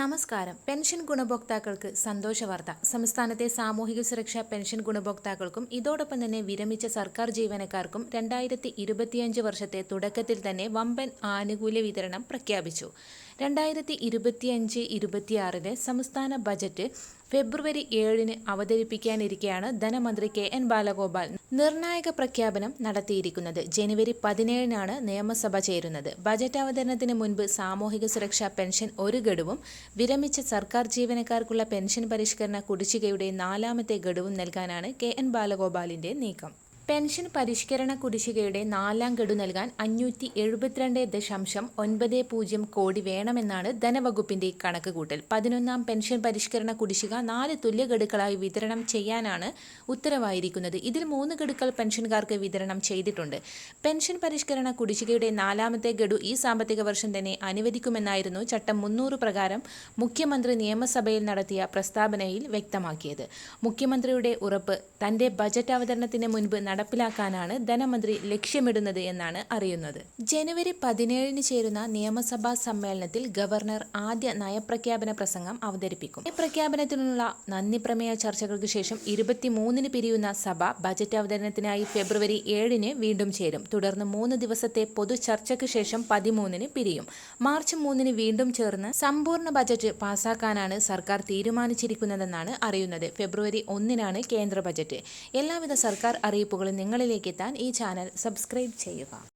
നമസ്കാരം. പെൻഷൻ ഗുണഭോക്താക്കൾക്ക് സന്തോഷ വാർത്ത. സംസ്ഥാനത്തെ സാമൂഹിക സുരക്ഷാ പെൻഷൻ ഗുണഭോക്താക്കൾക്കും ഇതോടൊപ്പം തന്നെ വിരമിച്ച സർക്കാർ ജീവനക്കാർക്കും രണ്ടായിരത്തി ഇരുപത്തിയഞ്ച് വർഷത്തെ തുടക്കത്തിൽ തന്നെ വമ്പൻ ആനുകൂല്യ വിതരണം പ്രഖ്യാപിച്ചു. രണ്ടായിരത്തി ഇരുപത്തിയഞ്ച് ഇരുപത്തിയാറിലെ സംസ്ഥാന ബജറ്റ് ഫെബ്രുവരി ഏഴിന് അവതരിപ്പിക്കാനിരിക്കെയാണ് ധനമന്ത്രി കെ എൻ ബാലഗോപാൽ നിർണായക പ്രഖ്യാപനം നടത്തിയിരിക്കുന്നത്. ജനുവരി പതിനേഴിനാണ് നിയമസഭ ചേരുന്നത്. ബജറ്റ് അവതരണത്തിന് മുൻപ് സാമൂഹിക സുരക്ഷാ പെൻഷൻ ഒരു ഗഡുവും വിരമിച്ച സർക്കാർ ജീവനക്കാർക്കുള്ള പെൻഷൻ പരിഷ്കരണ കുടിശ്ശികയുടെ നാലാമത്തെ ഗഡുവും നൽകാനാണ് കെ എൻ ബാലഗോപാലിന്റെ നീക്കം. പെൻഷൻ പരിഷ്കരണ കുടിശ്ശികയുടെ നാലാം ഗഡു നൽകാൻ അഞ്ഞൂറ്റി എഴുപത്തിരണ്ട് ദശാംശം ഒൻപത് പൂജ്യം കോടി വേണമെന്നാണ് ധനവകുപ്പിന്റെ കണക്കുകൂട്ടൽ. പതിനൊന്നാം പെൻഷൻ പരിഷ്കരണ കുടിശ്ശിക നാല് തുല്യ ഗഡുക്കളായി വിതരണം ചെയ്യാനാണ് ഉത്തരവായിരിക്കുന്നത്. ഇതിൽ മൂന്ന് ഗഡുക്കൾ പെൻഷൻകാർക്ക് വിതരണം ചെയ്തിട്ടുണ്ട്. പെൻഷൻ പരിഷ്കരണ കുടിശ്ശികയുടെ നാലാമത്തെ ഗഡു ഈ സാമ്പത്തിക വർഷം തന്നെ അനുവദിക്കുമെന്നായിരുന്നു ചട്ടം മുന്നൂറ് പ്രകാരം മുഖ്യമന്ത്രി നിയമസഭയിൽ നടത്തിയ പ്രസ്താവനയിൽ വ്യക്തമാക്കിയത്. മുഖ്യമന്ത്രിയുടെ ഉറപ്പ് തന്റെ ബജറ്റ് അവതരണത്തിന് മുൻപ് നടപ്പിലാക്കാനാണ് ധനമന്ത്രി ലക്ഷ്യമിടുന്നത് എന്നാണ് അറിയുന്നത്. ജനുവരി പതിനേഴിന് ചേരുന്ന നിയമസഭാ സമ്മേളനത്തിൽ ഗവർണർ ആദ്യ നയപ്രഖ്യാപന പ്രസംഗം അവതരിപ്പിക്കും. നയപ്രഖ്യാപനത്തിനുള്ള നന്ദി പ്രമേയ ചർച്ചകൾക്ക് ശേഷം ഇരുപത്തിമൂന്നിന് പിരിയുന്ന സഭ ബജറ്റ് അവതരണത്തിനായി ഫെബ്രുവരി ഏഴിന് വീണ്ടും ചേരും. തുടർന്ന് മൂന്ന് ദിവസത്തെ പൊതു ചർച്ചയ്ക്ക് ശേഷം പതിമൂന്നിന് പിരിയും. മാർച്ച് മൂന്നിന് വീണ്ടും ചേർന്ന് സമ്പൂർണ ബജറ്റ് പാസാക്കാനാണ് സർക്കാർ തീരുമാനിച്ചിരിക്കുന്നതെന്നാണ് അറിയുന്നത്. ഫെബ്രുവരി ഒന്നിനാണ് കേന്ദ്ര ബജറ്റ്. എല്ലാവിധ സർക്കാർ അറിയിപ്പുകളും നിങ്ങളിലേക്ക് എത്താൻ ഈ ചാനൽ സബ്സ്ക്രൈബ് ചെയ്യുക.